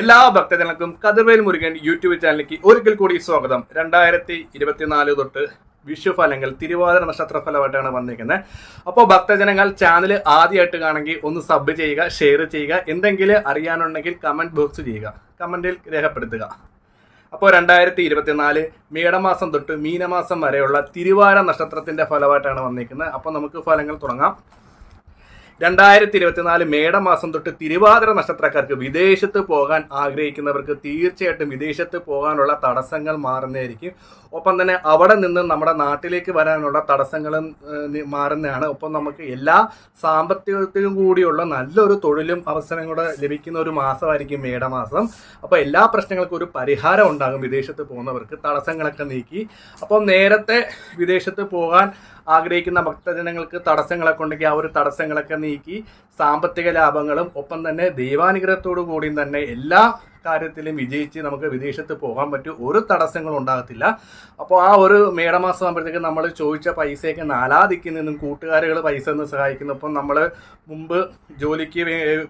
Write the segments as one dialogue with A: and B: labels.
A: എല്ലാ ഭക്തജനങ്ങൾക്കും കതിർവേൽ മുരുകൻ യൂട്യൂബ് ചാനലിലേക്ക് ഒരിക്കൽ കൂടി സ്വാഗതം. രണ്ടായിരത്തി ഇരുപത്തിനാല് തൊട്ട് വിഷുഫലങ്ങൾ തിരുവാതിര നക്ഷത്ര ഫലമായിട്ടാണ് വന്നിരിക്കുന്നത്. അപ്പോൾ ഭക്തജനങ്ങൾ ചാനൽ ആദ്യമായിട്ട് കാണെങ്കിൽ ഒന്ന് സബ് ചെയ്യുക ഷെയർ ചെയ്യുക എന്തെങ്കിലും അറിയാനുണ്ടെങ്കിൽ കമന്റ് ബോക്സ് ചെയ്യുക. കമന്റിൽ രേഖപ്പെടുത്തുക. അപ്പോൾ രണ്ടായിരത്തി ഇരുപത്തിനാല് മേടമാസം തൊട്ട് മീനമാസം വരെയുള്ള തിരുവാര നക്ഷത്രത്തിന്റെ ഫലമായിട്ടാണ് വന്നിരിക്കുന്നത്. അപ്പോൾ നമുക്ക് ഫലങ്ങൾ തുടങ്ങാം. രണ്ടായിരത്തി ഇരുപത്തിനാല് മേടമാസം തൊട്ട് തിരുവാതിര നക്ഷത്രക്കാർക്ക് വിദേശത്ത് പോകാൻ ആഗ്രഹിക്കുന്നവർക്ക് തീർച്ചയായിട്ടും വിദേശത്ത് പോകാനുള്ള തടസ്സങ്ങൾ മാറുന്നതായിരിക്കും. ഒപ്പം തന്നെ അവിടെ നിന്ന് നമ്മുടെ നാട്ടിലേക്ക് വരാനുള്ള തടസ്സങ്ങളും മാറുന്നതാണ്. ഒപ്പം നമുക്ക് എല്ലാ സാമ്പത്തികത്തിലും കൂടിയുള്ള നല്ലൊരു തൊഴിലും അവസരം കൂടെ ലഭിക്കുന്ന ഒരു മാസമായിരിക്കും മേടമാസം. അപ്പോൾ എല്ലാ പ്രശ്നങ്ങൾക്കും ഒരു പരിഹാരം ഉണ്ടാകും വിദേശത്ത് പോകുന്നവർക്ക്. തടസ്സങ്ങളൊക്കെ നീക്കി. അപ്പം നേരത്തെ വിദേശത്ത് പോകാൻ ആഗ്രഹിക്കുന്ന ഭക്തജനങ്ങൾക്ക് തടസ്സങ്ങളൊക്കെ ഉണ്ടെങ്കിൽ ആ ഒരു തടസ്സങ്ങളൊക്കെ നീക്കി സാമ്പത്തിക ലാഭങ്ങളും ഒപ്പം തന്നെ ദൈവാനുഗ്രഹത്തോടു കൂടിയും തന്നെ എല്ലാ കാര്യത്തിലും വിജയിച്ച് നമുക്ക് വിദേശത്ത് പോകാൻ പറ്റും. ഒരു തടസ്സങ്ങളും ഉണ്ടാകത്തില്ല. അപ്പോൾ ആ ഒരു മേടമാസം ആകുമ്പോഴത്തേക്ക് നമ്മൾ ചോദിച്ച പൈസയൊക്കെ നാലാദിക്കിൽ നിന്നും കൂട്ടുകാരുകൾ പൈസ ഒന്ന് സഹായിക്കുന്നു. അപ്പം നമ്മൾ മുമ്പ് ജോലിക്ക്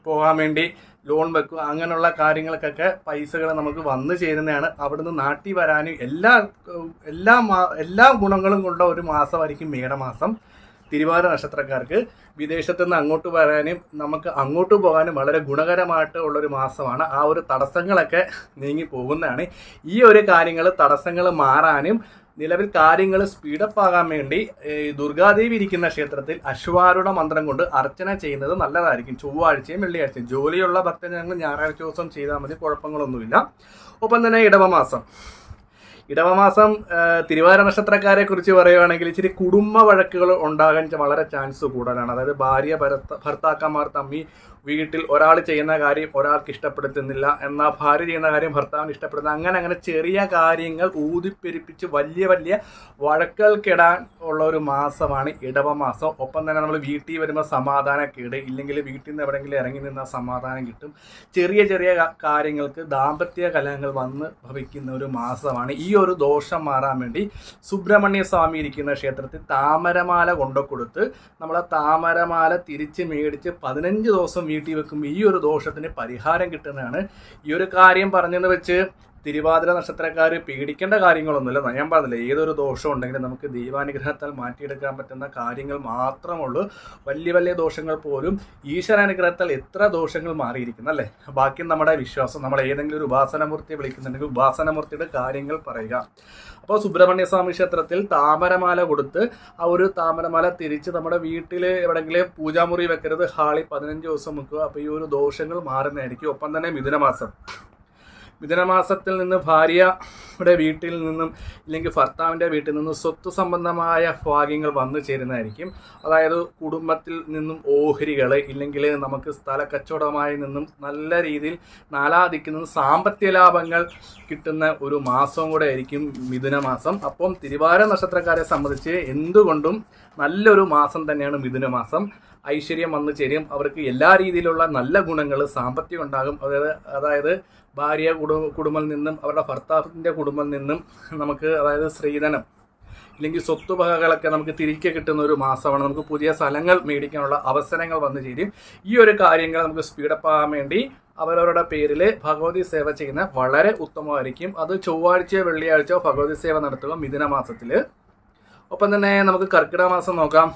A: പോകാൻ വേണ്ടി ലോൺ വെക്കുക അങ്ങനെയുള്ള കാര്യങ്ങൾക്കൊക്കെ പൈസകൾ നമുക്ക് വന്നു ചേരുന്നതാണ്. അവിടുന്ന് നാട്ടി വരാനും എല്ലാ എല്ലാ എല്ലാ ഗുണങ്ങളും കൊണ്ട ഒരു മാസമായിരിക്കും മേടമാസം. തിരുവാതിര നക്ഷത്രക്കാർക്ക് വിദേശത്ത് നിന്ന് അങ്ങോട്ട് വരാനും നമുക്ക് അങ്ങോട്ട് പോകാനും വളരെ ഗുണകരമായിട്ട് ഉള്ളൊരു മാസമാണ്. ആ ഒരു തടസ്സങ്ങളൊക്കെ നീങ്ങി പോകുന്നതാണ്. ഈ ഒരു കാര്യങ്ങൾ തടസ്സങ്ങൾ മാറാനും നിലവിൽ കാര്യങ്ങൾ സ്പീഡപ്പ് ആകാൻ വേണ്ടി ദുർഗാദേവി ഇരിക്കുന്ന ക്ഷേത്രത്തിൽ അശ്വാരുടെ മന്ത്രം കൊണ്ട് അർച്ചന ചെയ്യുന്നത് നല്ലതായിരിക്കും. ചൊവ്വാഴ്ചയും വെള്ളിയാഴ്ചയും. ജോലിയുള്ള ഭക്തജനങ്ങൾ ഞായറാഴ്ച ദിവസം ചെയ്താൽ മതി കുഴപ്പങ്ങളൊന്നുമില്ല. ഒപ്പം തന്നെ ഇടവമാസം. ഇടവമാസം തിരുവാര നക്ഷത്രക്കാരെ കുറിച്ച് പറയുകയാണെങ്കിൽ ഇച്ചിരി കുടുംബ വഴക്കുകൾ ഉണ്ടാകാൻ വളരെ ചാൻസ് കൂടുതലാണ്. അതായത് ഭാര്യ ഭർത്ത ഭർത്താക്കന്മാർ തമ്മി വീട്ടിൽ ഒരാൾ ചെയ്യുന്ന കാര്യം ഒരാൾക്ക് ഇഷ്ടപ്പെടുത്തുന്നില്ല എന്നാൽ ഭാര്യ ചെയ്യുന്ന കാര്യം ഭർത്താവിന് ഇഷ്ടപ്പെടുന്ന അങ്ങനെ അങ്ങനെ ചെറിയ കാര്യങ്ങൾ ഊതിപ്പെരിപ്പിച്ച് വലിയ വലിയ വഴക്കുകൾക്കിടാൻ ഉള്ള ഒരു മാസമാണ് ഇടവമാസം ഒപ്പം തന്നെ നമ്മൾ വീട്ടിൽ വരുമ്പോൾ സമാധാനക്കേട് ഇല്ലെങ്കിൽ വീട്ടിൽ നിന്ന് എവിടെയെങ്കിലും ഇറങ്ങി നിന്നാൽ സമാധാനം കിട്ടും. ചെറിയ ചെറിയ കാര്യങ്ങൾക്ക് ദാമ്പത്യ കലഹങ്ങൾ വന്ന് ഭവിക്കുന്ന ഒരു മാസമാണ്. ഈ ഒരു ദോഷം മാറാൻ വേണ്ടി സുബ്രഹ്മണ്യ സ്വാമി ഇരിക്കുന്ന ക്ഷേത്രത്തിൽ താമരമാല കൊണ്ടു കൊടുത്ത് നമ്മൾ താമരമാല തിരിച്ച് മേടിച്ച് പതിനഞ്ച് ദിവസം വീട്ടിൽ വെക്കും. ഈ ഒരു ദോഷത്തിന് പരിഹാരം കിട്ടുന്നതാണ്. ഈ ഒരു കാര്യം പറഞ്ഞെന്ന് വെച്ച് തിരുവാതിര നക്ഷത്രക്കാർ പേടിക്കേണ്ട കാര്യങ്ങളൊന്നുമില്ല. ഞാൻ പറഞ്ഞില്ല ഏതൊരു ദോഷം ഉണ്ടെങ്കിലും നമുക്ക് ദൈവാനുഗ്രഹത്താൽ മാറ്റിയെടുക്കാൻ പറ്റുന്ന കാര്യങ്ങൾ മാത്രമുള്ളൂ. വലിയ വലിയ ദോഷങ്ങൾ പോലും ഈശ്വരാനുഗ്രഹത്താൽ എത്ര ദോഷങ്ങൾ മാറിയിരിക്കുന്നു അല്ലേ? ബാക്കി നമ്മുടെ വിശ്വാസം നമ്മൾ ഏതെങ്കിലും ഒരു ഉപാസനമൂർത്തിയെ വിളിക്കുന്നുണ്ടെങ്കിൽ ഉപാസനമൂർത്തിയുടെ കാര്യങ്ങൾ പറയുക. അപ്പോൾ സുബ്രഹ്മണ്യസ്വാമി ക്ഷേത്രത്തിൽ താമരമാല കൊടുത്ത് ആ ഒരു താമരമാല തിരിച്ച് നമ്മുടെ വീട്ടിൽ എവിടെയെങ്കിലും പൂജാമുറി വെക്കരുത്. ഹാളിൽ പതിനഞ്ച് ദിവസം വെക്കുക അപ്പോൾ ഈ ഒരു ദോഷങ്ങൾ മാറുന്നതായിരിക്കും. ഒപ്പം തന്നെ മിഥുനമാസം. മിഥുനമാസത്തിൽ നിന്ന് ഭാര്യയുടെ വീട്ടിൽ നിന്നും ഇല്ലെങ്കിൽ ഭർത്താവിന്റെ വീട്ടിൽ നിന്നും സ്വത്ത് സംബന്ധമായ ഭാഗ്യങ്ങൾ വന്നു ചേരുന്നതായിരിക്കും. അതായത് കുടുംബത്തിൽ നിന്നും ഓഹരികൾ ഇല്ലെങ്കിൽ നമുക്ക് സ്ഥല കച്ചവടമായി നിന്നും നല്ല രീതിയിൽ നാലാദിക്കിൽ സാമ്പത്തിക ലാഭങ്ങൾ കിട്ടുന്ന ഒരു മാസവും കൂടെ ആയിരിക്കും മിഥുനമാസം. അപ്പം തിരുവാര നക്ഷത്രക്കാരെ സംബന്ധിച്ച് എന്തുകൊണ്ടും നല്ലൊരു മാസം തന്നെയാണ് മിഥുനമാസം. ഐശ്വര്യം വന്നു ചേരും. അവർക്ക് എല്ലാ രീതിയിലുള്ള നല്ല ഗുണങ്ങൾ സാമ്പത്തികം ഉണ്ടാകും. അതായത് അതായത് ഭാര്യ കുടുംബ നിന്നും അവരുടെ ഭർത്താവിന്റെ കുടുംബം നിന്നും നമുക്ക് അതായത് സ്ത്രീധനം ഇല്ലെങ്കിൽ സ്വത്തുവകകളൊക്കെ നമുക്ക് തിരികെ കിട്ടുന്ന ഒരു മാസമാണ്. നമുക്ക് പുതിയ സ്ഥലങ്ങൾ മേടിക്കാനുള്ള അവസരങ്ങൾ വന്നു ചേരും. ഈ ഒരു കാര്യങ്ങൾ നമുക്ക് സ്പീഡപ്പ് ആകാൻ വേണ്ടി അവരവരുടെ പേരിൽ ഭഗവതി സേവ ചെയ്യുന്ന വളരെ ഉത്തമമായിരിക്കും. അത് ചൊവ്വാഴ്ചയോ വെള്ളിയാഴ്ചയോ ഭഗവതി സേവ നടത്തുക മിഥുന മാസത്തിൽ ഒപ്പം തന്നെ നമുക്ക് കർക്കിടക മാസം നോക്കാം.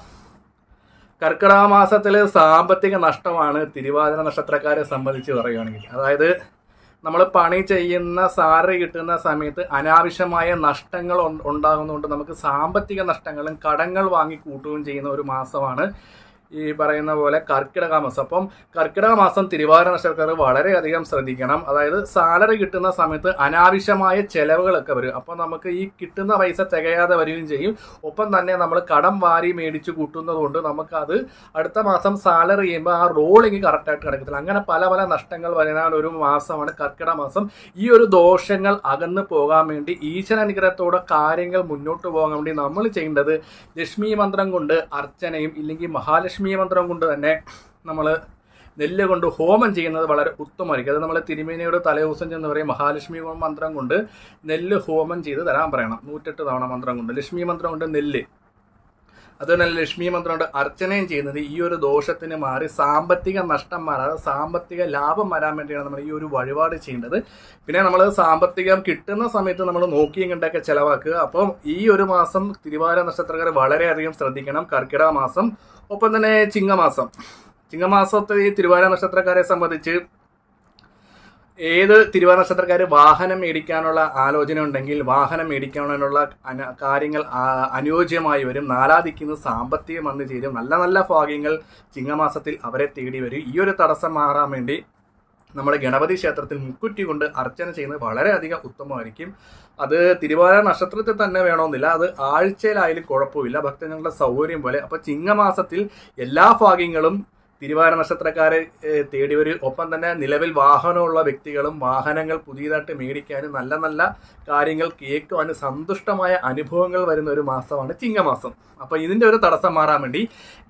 A: കർക്കിടക മാസത്തിലെ സാമ്പത്തിക നഷ്ടമാണ് തിരുവാതിര നക്ഷത്രക്കാരെ സംബന്ധിച്ച് പറയുകയാണെങ്കിൽ. അതായത് നമ്മൾ പണി ചെയ്യുന്ന സാലറി കിട്ടുന്ന സമയത്ത് അനാവശ്യമായ നഷ്ടങ്ങൾ ഉണ്ടാകുന്നതുകൊണ്ട് നമുക്ക് സാമ്പത്തിക നഷ്ടങ്ങളും കടങ്ങൾ വാങ്ങി കൂട്ടുകയും ചെയ്യുന്ന ഒരു മാസമാണ് ഈ പറയുന്ന പോലെ കർക്കിടക മാസം. അപ്പം കർക്കിടക മാസം തിരുവാതിര നക്ഷത്രക്കാർ വളരെയധികം ശ്രദ്ധിക്കണം. അതായത് സാലറി കിട്ടുന്ന സമയത്ത് അനാവശ്യമായ ചെലവുകളൊക്കെ വരും. അപ്പം നമുക്ക് ഈ കിട്ടുന്ന പൈസ തികയാതെ വരികയും ചെയ്യും. ഒപ്പം തന്നെ നമ്മൾ കടം വാരി മേടിച്ച് കൂട്ടുന്നതുകൊണ്ട് നമുക്കത് അടുത്ത മാസം സാലറി ചെയ്യുമ്പോൾ ആ റോളിങ് കറക്റ്റായിട്ട് കിടക്കത്തില്ല അങ്ങനെ പല പല നഷ്ടങ്ങൾ വരുന്ന ഒരു മാസമാണ് കർക്കിടക മാസം. ഈ ഒരു ദോഷങ്ങൾ അകന്നു പോകാൻ വേണ്ടി ഈശ്വരാനുഗ്രഹത്തോടെ കാര്യങ്ങൾ മുന്നോട്ട് പോകാൻ വേണ്ടി നമ്മൾ ചെയ്യേണ്ടത് ലക്ഷ്മി മന്ത്രം കൊണ്ട് അർച്ചനയും ഇല്ലെങ്കിൽ മഹാലക്ഷ്മി മന്ത്രം കൊണ്ട് തന്നെ നമ്മൾ നെല്ല് കൊണ്ട് ഹോമം ചെയ്യുന്നത് വളരെ ഉത്തമമായിരിക്കും. അത് നമ്മൾ തിരുമേനിയുടെ തലേദിവസം ചെന്ന് പറയും മഹാലക്ഷ്മി മന്ത്രം കൊണ്ട് നെല്ല് ഹോമം ചെയ്ത് തരാൻ പറയണം. നൂറ്റെട്ട് തവണ മന്ത്രം കൊണ്ട്. ലക്ഷ്മി മന്ത്രം കൊണ്ട് നെല്ല്. അതുപോലെ ലക്ഷ്മി മന്ത്രമുണ്ട് അർച്ചനയും ചെയ്യുന്നത് ഈ ഒരു ദോഷത്തിന് മാറി സാമ്പത്തിക നഷ്ടം മാറാതെ സാമ്പത്തിക ലാഭം വരാൻ വേണ്ടിയാണ് നമ്മൾ ഈ ഒരു വഴിപാട് ചെയ്യേണ്ടത്. പിന്നെ നമ്മൾ സാമ്പത്തികം കിട്ടുന്ന സമയത്ത് നമ്മൾ നോക്കിയും കണ്ടൊക്കെ ചിലവാക്കുക. അപ്പം ഈ ഒരു മാസം തിരുവാര നക്ഷത്രക്കാർ വളരെയധികം ശ്രദ്ധിക്കണം. കർക്കിടക മാസം ഒപ്പം തന്നെ ചിങ്ങമാസം. ചിങ്ങമാസത്തെ ഈ തിരുവാര നക്ഷത്രക്കാരെ സംബന്ധിച്ച് ഏത് തിരുവാതിര നക്ഷത്രക്കാർ വാഹനം മേടിക്കാനുള്ള ആലോചന ഉണ്ടെങ്കിൽ വാഹനം മേടിക്കാനുള്ള കാര്യങ്ങൾ അനുയോജ്യമായി വരും. നാലാദിക്കുന്ന സാമ്പത്തികം വന്നു ചേരും. നല്ല നല്ല ഭാഗ്യങ്ങൾ ചിങ്ങമാസത്തിൽ അവരെ തേടി വരും. ഈ ഒരു തടസ്സം മാറാൻ വേണ്ടി നമ്മുടെ ഗണപതി ക്ഷേത്രത്തിൽ മുക്കുറ്റി കൊണ്ട് അർച്ചന ചെയ്യുന്നത് വളരെയധികം ഉത്തമമായിരിക്കും. അത് തിരുവാതിര നക്ഷത്രത്തിൽ തന്നെ വേണമെന്നില്ല. അത് ആഴ്ചയിലായാലും കുഴപ്പമില്ല. ഭക്തജനങ്ങളുടെ സൗകര്യം പോലെ. അപ്പോൾ ചിങ്ങമാസത്തിൽ എല്ലാ ഭാഗ്യങ്ങളും തിരുവാതിര നക്ഷത്രക്കാരെ തേടി വരും ഒപ്പം തന്നെ നിലവിൽ വാഹനമുള്ള വ്യക്തികളും വാഹനങ്ങൾ പുതിയതായിട്ട് മേടിക്കാനും നല്ല നല്ല കാര്യങ്ങൾ കേൾക്കുവാനും സന്തുഷ്ടമായ അനുഭവങ്ങൾ വരുന്ന ഒരു മാസമാണ് ചിങ്ങമാസം. അപ്പോൾ ഇതിന്റെ ഒരു തടസ്സം മാറാൻ വേണ്ടി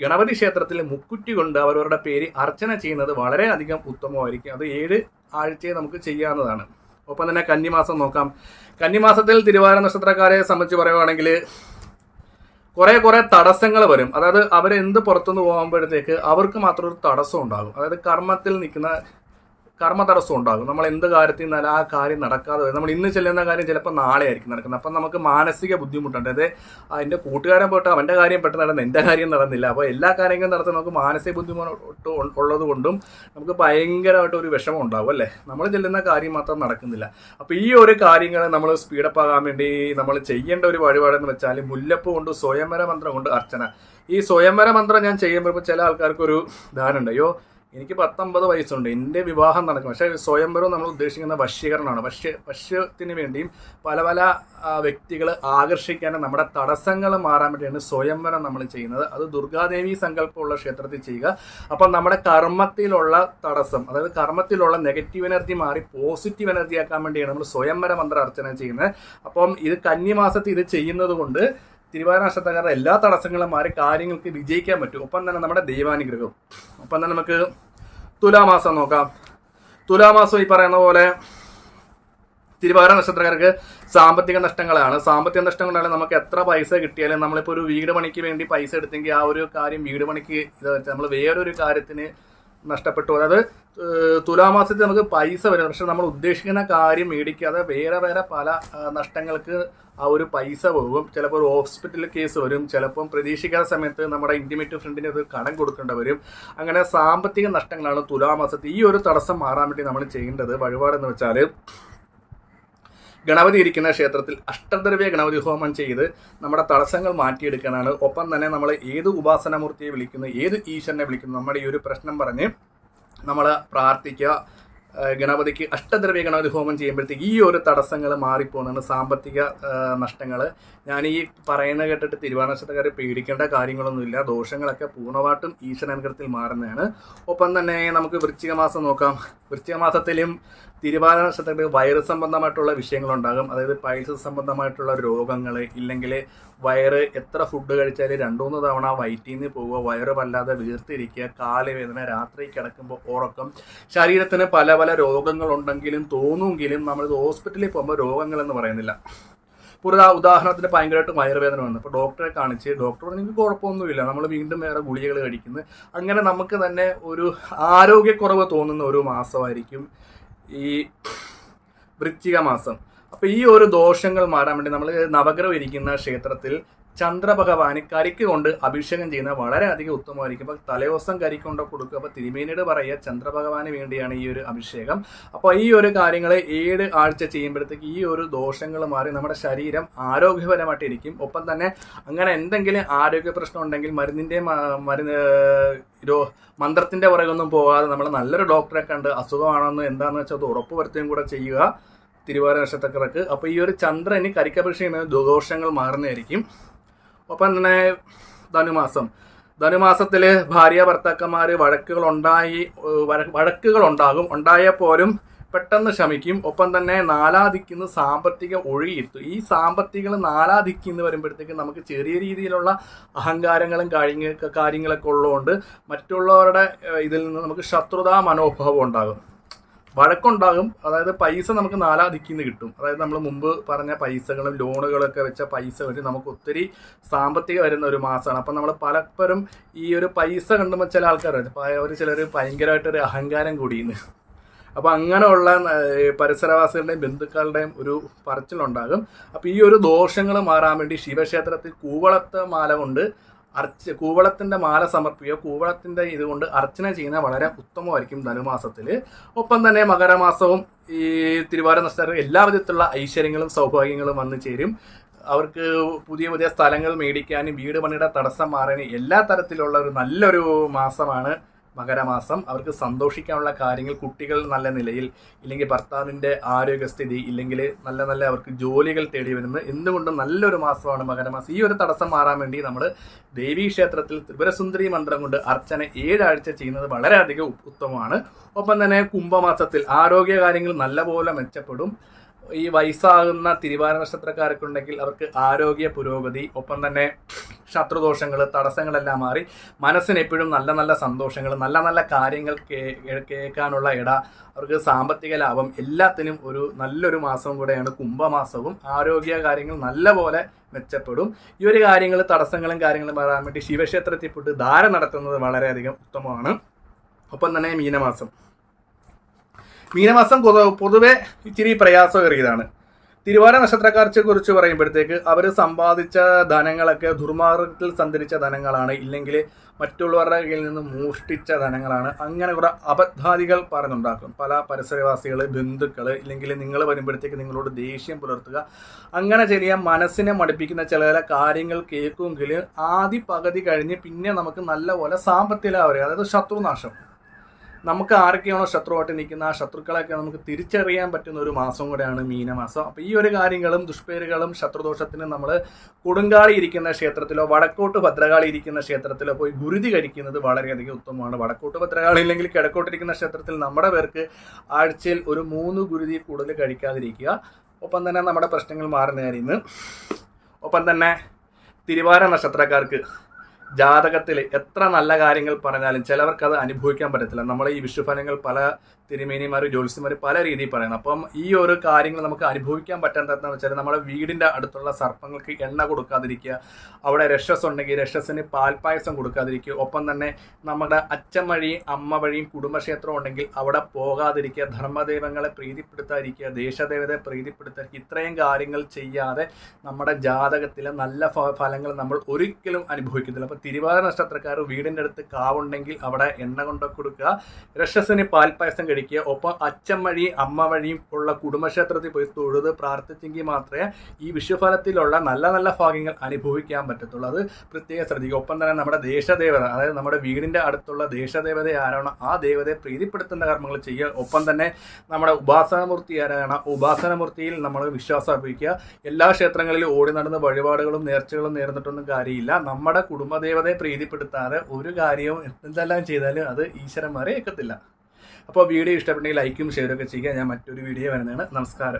A: ഗണപതി ക്ഷേത്രത്തിൽ മുക്കുറ്റി കൊണ്ട് അവരവരുടെ പേര് അർച്ചന ചെയ്യുന്നത് വളരെ അധികം ഉത്തമമായിരിക്കും. അത് ഏഴ് ആഴ്ചയെ നമുക്ക് ചെയ്യാവുന്നതാണ്. ഒപ്പം തന്നെ കന്നിമാസം നോക്കാം. കന്നിമാസത്തിൽ തിരുവാര നക്ഷത്രക്കാരെ സംബന്ധിച്ച് പറയുവാണെങ്കിൽ കുറെ കുറെ തടസ്സങ്ങൾ വരും. അതായത് അവരെന്ത് പുറത്തുനിന്ന് പോകുമ്പോഴത്തേക്ക് അവർക്ക് മാത്രം ഒരു തടസ്സം ഉണ്ടാകും. അതായത് കർമ്മത്തിൽ നിൽക്കുന്ന കർമ്മ തടസ്സം ഉണ്ടാകും. നമ്മൾ എന്ത് കാര്യത്തിൽ നിന്നാലും ആ കാര്യം നടക്കാതെ വരും. നമ്മൾ ഇന്ന് ചെല്ലുന്ന കാര്യം ചിലപ്പോൾ നാളെ ആയിരിക്കും നടക്കുന്നത്. അപ്പം നമുക്ക് മാനസിക ബുദ്ധിമുട്ടുണ്ട്. അതായത് എന്റെ കൂട്ടുകാരൻ പോയിട്ട് അവന്റെ കാര്യം പെട്ടെന്ന് നടന്നു എന്റെ കാര്യം നടന്നില്ല. അപ്പോൾ എല്ലാ കാര്യങ്ങളും നടത്താൻ നമുക്ക് മാനസിക ബുദ്ധിമുട്ട് ഉള്ളത് കൊണ്ടും നമുക്ക് ഭയങ്കരമായിട്ട് ഒരു വിഷമം ഉണ്ടാവും അല്ലേ? നമ്മൾ ചെല്ലുന്ന കാര്യം മാത്രം നടക്കുന്നില്ല. അപ്പോൾ ഈ ഒരു കാര്യങ്ങൾ നമ്മൾ സ്പീഡപ്പ് ആകാൻ വേണ്ടി നമ്മൾ ചെയ്യേണ്ട ഒരു വഴിപാടെന്ന് വെച്ചാൽ മുല്ലപ്പ് കൊണ്ട് സ്വയംവര മന്ത്രം കൊണ്ട് അർച്ചന. ഈ സ്വയംവര മന്ത്രം ഞാൻ ചെയ്യുമ്പോൾ ചില ആൾക്കാർക്ക് ഒരു ധാരണ അയ്യോ എനിക്ക് പത്തൊമ്പത് വയസ്സുണ്ട്. എന്റെ വിവാഹം നടക്കും. പക്ഷേ സ്വയംവരം നമ്മൾ ഉദ്ദേശിക്കുന്ന വശീകരണമാണ് വശ്യ വശ്യത്തിന് വേണ്ടിയും പല പല വ്യക്തികൾ ആകർഷിക്കാനും നമ്മുടെ തടസ്സങ്ങൾ മാറാൻ വേണ്ടിയാണ് സ്വയംവരം നമ്മൾ ചെയ്യുന്നത്. അത് ദുർഗാദേവി സങ്കല്പമുള്ള ക്ഷേത്രത്തിൽ ചെയ്യുക. അപ്പം നമ്മുടെ കർമ്മത്തിലുള്ള തടസ്സം അതായത് കർമ്മത്തിലുള്ള നെഗറ്റീവ് എനർജി മാറി പോസിറ്റീവ് എനർജി ആക്കാൻ വേണ്ടിയാണ് നമ്മൾ സ്വയംവര മന്ത്ര അർച്ചന ചെയ്യുന്നത്. അപ്പം ഇത് കന്നിമാസത്തിൽ ഇത് ചെയ്യുന്നത് കൊണ്ട് തിരുവാതിര എല്ലാ തടസ്സങ്ങളും മാറി കാര്യങ്ങൾക്ക് വിജയിക്കാൻ പറ്റും. ഒപ്പം തന്നെ നമ്മുടെ ദൈവാനുഗ്രഹം ഒപ്പം തന്നെ നമുക്ക് തുലാമാസം നോക്കാം. തുലാമാസം ഈ പറയുന്ന പോലെ തിരുവാതിര നക്ഷത്രക്കാർക്ക് സാമ്പത്തിക നഷ്ടങ്ങളാണ്. സാമ്പത്തിക നഷ്ടങ്ങളാണ് നമുക്ക് എത്ര പൈസ കിട്ടിയാലും നമ്മളിപ്പോൾ ഒരു വീട് പണിക്ക് വേണ്ടി പൈസ എടുത്തെങ്കിൽ ആ ഒരു കാര്യം വീട് പണിക്ക് ഇത് നമ്മൾ വേറൊരു കാര്യത്തിന് നഷ്ടപ്പെട്ടു. അതായത് തുലാമാസത്തിൽ നമുക്ക് പൈസ വരും. പക്ഷെ നമ്മൾ ഉദ്ദേശിക്കുന്ന കാര്യം മേടിക്കാതെ വേറെ വേറെ പല നഷ്ടങ്ങൾക്ക് ആ ഒരു പൈസ പോകും. ചിലപ്പോൾ ഒരു ഹോസ്പിറ്റൽ കേസ് വരും. ചിലപ്പം പ്രതീക്ഷിക്കാത്ത സമയത്ത് നമ്മുടെ ഇന്റിമേറ്റ് ഫ്രണ്ടിന് അത് കടം കൊടുക്കേണ്ടി വരും. അങ്ങനെ സാമ്പത്തിക നഷ്ടങ്ങളാണ് തുലാമാസത്തിൽ ഈ ഒരു തടസ്സം മാറാൻ വേണ്ടി നമ്മൾ ചെയ്യേണ്ടത്. വഴിപാടെന്ന് വെച്ചാൽ ഗണപതി ഇരിക്കുന്ന ക്ഷേത്രത്തിൽ അഷ്ടദ്രവ്യ ഗണപതി ഹോമം ചെയ്ത് നമ്മുടെ തടസ്സങ്ങൾ മാറ്റിയെടുക്കാനാണ്. ഒപ്പം തന്നെ നമ്മൾ ഏത് ഉപാസനമൂർത്തിയെ വിളിക്കുന്നു ഏത് ഈശ്വരനെ വിളിക്കുന്നു നമ്മുടെ ഈ ഒരു പ്രശ്നം പറഞ്ഞ് നമ്മൾ പ്രാർത്ഥിക്കുക. ഗണപതിക്ക് അഷ്ടദ്രവ്യ ഗണപതി ഹോമം ചെയ്യുമ്പോഴത്തേക്ക് ഈ ഒരു തടസ്സങ്ങൾ മാറിപ്പോകുന്നതാണ് സാമ്പത്തിക നഷ്ടങ്ങൾ ഞാൻ ഈ പറയുന്ന കേട്ടിട്ട് തിരുവാനക്ഷത്രക്കാർ പേടിക്കേണ്ട കാര്യങ്ങളൊന്നുമില്ല. ദോഷങ്ങളൊക്കെ പൂർണമായിട്ടും ഈശ്വരാനുഗ്രഹത്തിൽ മാറുന്നതാണ്. ഒപ്പം തന്നെ നമുക്ക് വൃശ്ചിക മാസം നോക്കാം. വൃശ്ചിക മാസത്തിലും തിരുവാതിര നക്ഷത്രത്തിൽ വയറ് സംബന്ധമായിട്ടുള്ള വിഷയങ്ങളുണ്ടാകും. അതായത് പൈൽസ് സംബന്ധമായിട്ടുള്ള രോഗങ്ങൾ ഇല്ലെങ്കിൽ വയറ് എത്ര ഫുഡ് കഴിച്ചാലും രണ്ടുമൂന്ന് തവണ വയറ്റിൽ നിന്ന് പോവുക വയറ് വല്ലാതെ വീർത്തിരിക്കുക കാലുവേദന രാത്രി കിടക്കുമ്പോൾ ഉറക്കം. ശരീരത്തിന് പല പല രോഗങ്ങളുണ്ടെങ്കിലും തോന്നുമെങ്കിലും നമ്മൾ ഹോസ്പിറ്റലിൽ പോകുമ്പോൾ രോഗങ്ങളെന്ന് പറയുന്നില്ല. ഇപ്പോൾ ഒരു ഉദാഹരണത്തിന് ഭയങ്കരമായിട്ട് വയറുവേദന വന്നു. അപ്പോൾ ഡോക്ടറെ കാണിച്ച് ഡോക്ടർ പറഞ്ഞു നിങ്ങൾക്ക് കുഴപ്പമൊന്നുമില്ല. നമ്മൾ വീണ്ടും വേറെ ഗുളികകൾ കഴിക്കുന്നു. അങ്ങനെ നമുക്ക് തന്നെ ഒരു ആരോഗ്യക്കുറവ് തോന്നുന്ന ഒരു മാസമായിരിക്കും. ഈ വൃശ്ചിക മാസം. അപ്പൊ ഈ ഒരു ദോഷങ്ങൾ മാറാൻ വേണ്ടി നമ്മൾ നവഗ്രഹം ഇരിക്കുന്ന ക്ഷേത്രത്തിൽ ചന്ദ്രഭഗവാന് കരിക്ക് കൊണ്ട് അഭിഷേകം ചെയ്യുന്നത് വളരെയധികം ഉത്തമമായിരിക്കും. അപ്പൊ തലേദിവസം കരിക്ക് കൊണ്ട് കൊടുക്കുക. അപ്പൊ തിരുമേനിയുടെ പറയുക ചന്ദ്രഭഗവാന് വേണ്ടിയാണ് ഈ ഒരു അഭിഷേകം. അപ്പോൾ ഈ ഒരു കാര്യങ്ങൾ ഏഴ് ആഴ്ച ചെയ്യുമ്പോഴത്തേക്ക് ഈ ഒരു ദോഷങ്ങൾ മാറി നമ്മുടെ ശരീരം ആരോഗ്യപരമായിട്ടിരിക്കും ഒപ്പം തന്നെ അങ്ങനെ എന്തെങ്കിലും ആരോഗ്യ പ്രശ്നം ഉണ്ടെങ്കിൽ മരുന്നിന്റെ മ- മരുന്ന് രോ മന്ത്രത്തിന്റെ പുറകൊന്നും പോകാതെ നമ്മൾ നല്ലൊരു ഡോക്ടറെ കണ്ട് അസുഖമാണെന്ന് എന്താണെന്ന് വെച്ചാൽ അത് ഉറപ്പ് വരുത്തുകയും കൂടെ ചെയ്യുക. തിരുവാതിര നക്ഷത്രക്കാർക്ക് അപ്പോൾ ഈ ഒരു ചന്ദ്രന് കരിക്കഭിഷേകം ദോഷങ്ങൾ മാറുന്നതായിരിക്കും. ഒപ്പം തന്നെ ധനുമാസം. ധനുമാസത്തിൽ ഭാര്യ ഭർത്താക്കന്മാർ വഴക്കുകൾ ഉണ്ടായി വഴക്കുകൾ ഉണ്ടാകും ഉണ്ടായാൽ പോലും പെട്ടെന്ന് ശമിക്കും. ഒപ്പം തന്നെ നാലാദിക്കുന്ന സാമ്പത്തിക ഒഴുകിയെത്തും. ഈ സാമ്പത്തികൾ നാലാദിക്കുന്ന വരുമ്പോഴത്തേക്ക് നമുക്ക് ചെറിയ രീതിയിലുള്ള അഹങ്കാരങ്ങളും കാര്യങ്ങൾ കാര്യങ്ങളൊക്കെ ഉള്ളതുകൊണ്ട് മറ്റുള്ളവരുടെ ഇതിൽ നിന്ന് നമുക്ക് ശത്രുതാ മനോഭാവം ഉണ്ടാകും. വഴക്കുണ്ടാകും. അതായത് പൈസ നമുക്ക് നാലാ ദിക്കിൽ നിന്ന് കിട്ടും. അതായത് നമ്മൾ മുമ്പ് പറഞ്ഞ പൈസകളും ലോണുകളൊക്കെ വെച്ച പൈസ വഴി നമുക്ക് ഒത്തിരി സാമ്പത്തിക വരുന്ന ഒരു മാസമാണ് അപ്പം നമ്മൾ പലപ്പോഴും ഈ ഒരു പൈസ കണ്ടുമ്പോൾ ചില ആൾക്കാരുണ്ട് അവർ ചിലർ ഭയങ്കരമായിട്ടൊരു അഹങ്കാരം കൂടിയെന്ന്. അപ്പോൾ അങ്ങനെയുള്ള പരിസരവാസികളുടെയും ബന്ധുക്കളുടെയും ഒരു പറച്ചിലുണ്ടാകും. അപ്പോൾ ഈ ഒരു ദോഷങ്ങൾ മാറാൻ വേണ്ടി ശിവക്ഷേത്രത്തിൽ കൂവളത്തെ മാല കൊണ്ട് അർച്ച കൂവളത്തിന്റെ മാല സമർപ്പിക്കുകയോ കൂവളത്തിന്റെ ഇതുകൊണ്ട് അർച്ചന ചെയ്യുന്ന വളരെ ഉത്തമമായിരിക്കും ധനുമാസത്തിൽ ഒപ്പം തന്നെ മകരമാസവും ഈ തിരുവാര നക്ഷത്രം എല്ലാ വിധത്തിലുള്ള ഐശ്വര്യങ്ങളും സൗഭാഗ്യങ്ങളും വന്നു ചേരും. അവർക്ക് പുതിയ പുതിയ സ്ഥലങ്ങൾ മേടിക്കാനും വീട് പണിയുടെ തടസ്സം മാറാനും എല്ലാ തരത്തിലുള്ള ഒരു നല്ലൊരു മാസമാണ് മകരമാസം അവർക്ക് സന്തോഷിക്കാനുള്ള കാര്യങ്ങൾ കുട്ടികൾ നല്ല നിലയിൽ ഇല്ലെങ്കിൽ ഭർത്താവിന്റെ ആരോഗ്യസ്ഥിതി ഇല്ലെങ്കിൽ നല്ല നല്ല അവർക്ക് ജോലികൾ തേടി വരുന്നത് എന്തുകൊണ്ടും നല്ലൊരു മാസമാണ് മകരമാസം. ഈ ഒരു തടസ്സം മാറാൻ വേണ്ടി നമ്മൾ ദേവീ ക്ഷേത്രത്തിൽ ത്രിപുരസുന്ദരി മന്ത്രം കൊണ്ട് അർച്ചന ഏഴാഴ്ച ചെയ്യുന്നത് വളരെയധികം ഉത്തമമാണ്. ഒപ്പം തന്നെ കുംഭമാസത്തിൽ ആരോഗ്യ കാര്യങ്ങൾ നല്ലപോലെ മെച്ചപ്പെടും. ഈ വയസ്സാകുന്ന തിരുവാതിര നക്ഷത്രക്കാരൊക്കെ ഉണ്ടെങ്കിൽ അവർക്ക് ആരോഗ്യ പുരോഗതി ഒപ്പം തന്നെ ശത്രുദോഷങ്ങൾ തടസ്സങ്ങളെല്ലാം മാറി മനസ്സിന് എപ്പോഴും നല്ല നല്ല സന്തോഷങ്ങൾ നല്ല നല്ല കാര്യങ്ങൾ കേൾക്കാനുള്ള ഇട അവർക്ക് സാമ്പത്തിക ലാഭം എല്ലാത്തിനും ഒരു നല്ലൊരു മാസവും കൂടെയാണ് കുംഭമാസവും. ആരോഗ്യ കാര്യങ്ങൾ നല്ല പോലെ മെച്ചപ്പെടും. ഈ ഒരു കാര്യങ്ങൾ തടസ്സങ്ങളും കാര്യങ്ങളും മാറാൻ വേണ്ടി ശിവക്ഷേത്രത്തിൽ പോയിട്ട് ധാര നടത്തുന്നത് വളരെയധികം ഉത്തമമാണ്. ഒപ്പം തന്നെ മീനമാസം. മീനമാസം പൊതു- പൊതുവെ ഇച്ചിരി പ്രയാസമേറിയതാണ്. തിരുവാതിര നക്ഷത്രക്കാർച്ചെ കുറിച്ച് പറയുമ്പോഴത്തേക്ക് അവർ സമ്പാദിച്ച ധനങ്ങളൊക്കെ ദുർമാർഗത്തിൽ സഞ്ചരിച്ച ധനങ്ങളാണ്. ഇല്ലെങ്കിൽ മറ്റുള്ളവരുടെ കയ്യിൽ നിന്ന് മോഷ്ടിച്ച ധനങ്ങളാണ്. അങ്ങനെ കുറെ അബദ്ധാദികൾ പറഞ്ഞുണ്ടാക്കും. പല പരിസരവാസികൾ ബന്ധുക്കൾ ഇല്ലെങ്കിൽ നിങ്ങൾ വരുമ്പോഴത്തേക്ക് നിങ്ങളോട് ദേഷ്യം പുലർത്തുക. അങ്ങനെ ചെറിയ മനസ്സിനെ മടുപ്പിക്കുന്ന ചില ചില കാര്യങ്ങൾ കേൾക്കുമെങ്കിൽ ആദ്യ പകുതി കഴിഞ്ഞ് പിന്നെ നമുക്ക് നല്ലപോലെ സാമ്പത്തിക ലാഭം വരും. അതായത് ശത്രുനാശം. നമുക്ക് ആരൊക്കെയാണോ ശത്രുവായിട്ട് നിൽക്കുന്ന ആ ശത്രുക്കളെയൊക്കെ നമുക്ക് തിരിച്ചറിയാൻ പറ്റുന്ന ഒരു മാസം കൂടെയാണ് മീനമാസം. അപ്പോൾ ഈ ഒരു കാര്യങ്ങളും ദുഷ്പേരുകളും ശത്രുദോഷത്തിന് നമ്മൾ കൊടുങ്കാളി ഇരിക്കുന്ന ക്ഷേത്രത്തിലോ വടക്കോട്ട് ഭദ്രകാളി ഇരിക്കുന്ന ക്ഷേത്രത്തിലോ പോയി ഗുരുതി കഴിക്കുന്നത് വളരെയധികം ഉത്തമമാണ്. വടക്കോട്ട് ഭദ്രകാളി ഇല്ലെങ്കിൽ കിഴക്കോട്ടിരിക്കുന്ന ക്ഷേത്രത്തിൽ നമ്മുടെ പേർക്ക് ആഴ്ചയിൽ ഒരു മൂന്ന് ഗുരുതി കൂടുതൽ കഴിക്കാതിരിക്കുക. ഒപ്പം തന്നെ നമ്മുടെ പ്രശ്നങ്ങൾ മാറുന്ന കാര്യം ഒപ്പം തന്നെ തിരുവാര നക്ഷത്രക്കാർക്ക് ജാതകത്തിൽ എത്ര നല്ല കാര്യങ്ങൾ പറഞ്ഞാലും ചിലവർക്ക് അത് അനുഭവിക്കാൻ പറ്റത്തില്ല. നമ്മൾ ഈ വിഷുഫലങ്ങൾ പല തിരുമേനിമാർ ജ്യോത്സ്യന്മാർ പല രീതിയിൽ പറയുന്നത് അപ്പം ഈ ഒരു കാര്യങ്ങൾ നമുക്ക് അനുഭവിക്കാൻ പറ്റാത്തതെന്ന് വെച്ചാൽ നമ്മുടെ വീടിന്റെ അടുത്തുള്ള സർപ്പങ്ങൾക്ക് എണ്ണ കൊടുക്കാതിരിക്കുക അവിടെ രക്ഷസ് ഉണ്ടെങ്കിൽ രക്ഷസിന് പാൽപ്പായസം കൊടുക്കാതിരിക്കുക ഒപ്പം തന്നെ നമ്മുടെ അച്ഛൻ വഴിയും അമ്മ വഴിയും കുടുംബക്ഷേത്രം ഉണ്ടെങ്കിൽ അവിടെ പോകാതിരിക്കുക ധർമ്മദൈവങ്ങളെ പ്രീതിപ്പെടുത്താതിരിക്കുക ദേശദേവതയെ പ്രീതിപ്പെടുത്താതിരിക്കുക ഇത്രയും കാര്യങ്ങൾ ചെയ്യാതെ നമ്മുടെ ജാതകത്തിലെ നല്ല ഫലങ്ങൾ നമ്മൾ ഒരിക്കലും അനുഭവിക്കുന്നില്ല. അപ്പോൾ തിരുവാതിര നക്ഷത്രക്കാർ വീടിന്റെ അടുത്ത് കാവുണ്ടെങ്കിൽ അവിടെ എണ്ണ കൊണ്ട് കൊടുക്കുക രക്ഷസിന് പാൽപ്പായസം കഴിക്കുക ഒപ്പം അച്ഛൻ വഴിയും അമ്മ വഴിയും ഉള്ള കുടുംബക്ഷേത്രത്തിൽ പോയി തൊഴുത് പ്രാർത്ഥിച്ചെങ്കിൽ മാത്രമേ ഈ വിഷുഫലത്തിലുള്ള നല്ല നല്ല ഭാഗ്യങ്ങൾ അനുഭവിക്കാൻ പറ്റത്തുള്ളൂ. അത് പ്രത്യേകം ശ്രദ്ധിക്കുക. ഒപ്പം തന്നെ നമ്മുടെ ദേശദേവത അതായത് നമ്മുടെ വീടിന്റെ അടുത്തുള്ള ദേശദേവത ആരാണോ ആ ദേവതയെ പ്രീതിപ്പെടുത്തുന്ന കർമ്മങ്ങൾ ചെയ്യുക. ഒപ്പം തന്നെ നമ്മുടെ ഉപാസനമൂർത്തി ആരാണ് ഉപാസനമൂർത്തിയിൽ നമ്മൾ വിശ്വാസം അർപ്പിക്കുക. എല്ലാ ക്ഷേത്രങ്ങളിലും ഓടി നടന്ന് വഴിപാടുകളും നേർച്ചകളും നേർന്നിട്ടൊന്നും കാര്യമില്ല. നമ്മുടെ കുടുംബദേവതയെ പ്രീതിപ്പെടുത്താതെ ഒരു കാര്യവും എന്തെല്ലാം ചെയ്താലും അത് ഈശ്വരന്മാരെ ഏക്കത്തില്ല അപ്പോൾ വീഡിയോ ഇഷ്ടപ്പെട്ടെങ്കിൽ ലൈക്കും ഷെയറും ഒക്കെ ചെയ്യുക. ഞാൻ മറ്റൊരു വീഡിയോ വരുന്നതാണ്. നമസ്കാരം.